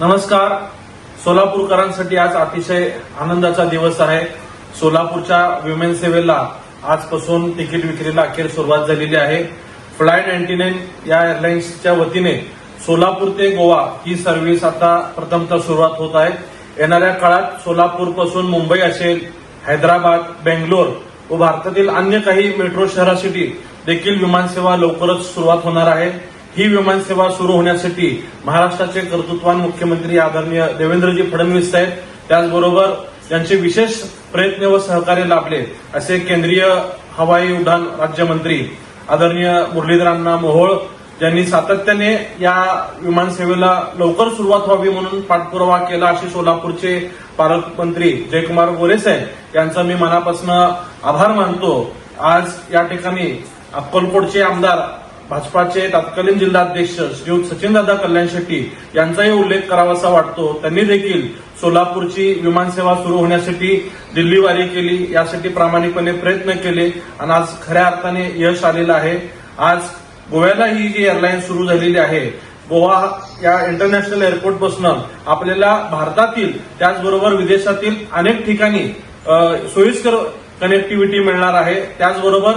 नमस्कार. सोलापूरकरांसाठी आज अतिशय आनंदाचा दिवस आहे. सोलापूरच्या विमेन सेवेला आजपासून तिकीट विक्रीला अखेर सुरुवात झालेली आहे. फ्लाय नाईन्टी नाईन या एअरलाइन्सच्या वतीने सोलापूर ते गोवा ही सर्व्हिस आता प्रथमतः सुरुवात होत आहे. येणाऱ्या काळात सोलापूरपासून मुंबई असेल हैदराबाद बेंगलोर व भारतातील अन्य काही मेट्रो शहरासाठी देखील विमानसेवा लवकरच सुरुवात होणार आहे. ही विमानसेवा सुरू होण्यासाठी महाराष्ट्राचे कर्तृत्वान मुख्यमंत्री आदरणीय देवेंद्रजी फडणवीस साहेब त्याचबरोबर यांचे विशेष प्रयत्न व सहकार्य लाभले असे केंद्रीय हवाई उड्डाण राज्यमंत्री आदरणीय मुरलीधरांना मोहोळ ज्यांनी सातत्याने या विमानसेवेला लवकर सुरुवात व्हावी म्हणून पाठपुरावा केला असे सोलापूरचे पालकमंत्री जयकुमार गोरे साहेब यांचा मी मनापासून आभार मानतो. आज या ठिकाणी अक्कलकोटचे आमदार भाजपाचे तत्कालीन जिल्हाध्यक्ष श्रीयुत सचिनदादा कल्याण शेट्टी यांचाही उल्लेख करावासा वाटतो. त्यांनी देखील सोलापूरची विमानसेवा सुरू होण्यासाठी दिल्लीवारी केली. यासाठी प्रामाणिकपणे प्रयत्न केले आणि आज खऱ्या अर्थाने यश आलेलं आहे. आज गोव्याला ही जी एअरलाईन सुरू झालेली आहे. गोवा या इंटरनॅशनल एअरपोर्टपासून आपल्याला भारतातील त्याचबरोबर विदेशातील अनेक ठिकाणी सोयीस्कर कनेक्टिव्हिटी मिळणार आहे. त्याचबरोबर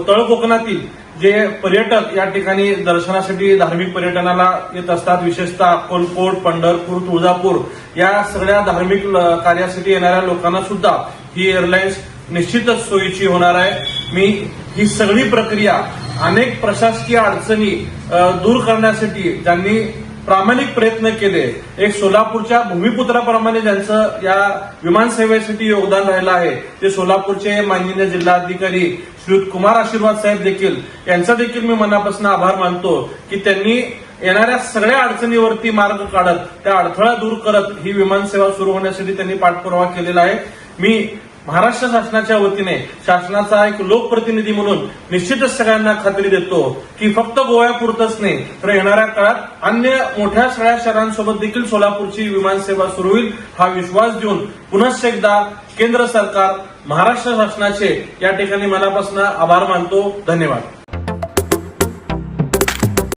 तळ कोकणातील जे पर्यटक या ठिकाणी दर्शनासाठी धार्मिक पर्यटनाला येत असतात विशेषतः अक्कलकोट पंढरपूर तुळजापूर या सगळ्या धार्मिक ल- कार्यासाठी येणाऱ्या लोकांना सुद्धा ही एअरलाईन्स निश्चितच सोयीची होणार आहे. मी ही सगळी प्रक्रिया अनेक प्रशासकीय अडचणी दूर करण्यासाठी ज्यांनी प्रामाणिक प्रयत्न केले. एक सोलापूरच्या भूमिपुत्राप्रमाणे ज्यांचं या विमानसेवेसाठी योगदान राहिलं आहे ते सोलापूरचे माननीय जिल्हाधिकारी श्रीयुत कुमार आशीर्वाद साहेब देखील यांचा देखील मी मनापासून आभार मानतो की त्यांनी येणाऱ्या सगळ्या अडचणीवरती मार्ग काढत त्या अडथळा दूर करत ही विमानसेवा सुरू होण्यासाठी त्यांनी पाठपुरावा केलेला आहे. मी महाराष्ट्र शासनाच्या वतीने शासनाचा एक लोकप्रतिनिधी म्हणून निश्चितच सगळ्यांना खात्री देतो की फक्त गोव्यापुरतच नाही तर येणाऱ्या काळात अन्य मोठ्या सगळ्या शहरांसोबत देखील सोलापूरची विमानसेवा सुरू होईल हा विश्वास देऊन पुनश्च एकदा केंद्र सरकार महाराष्ट्र शासनाचे या ठिकाणी मनापासून आभार मानतो. धन्यवाद.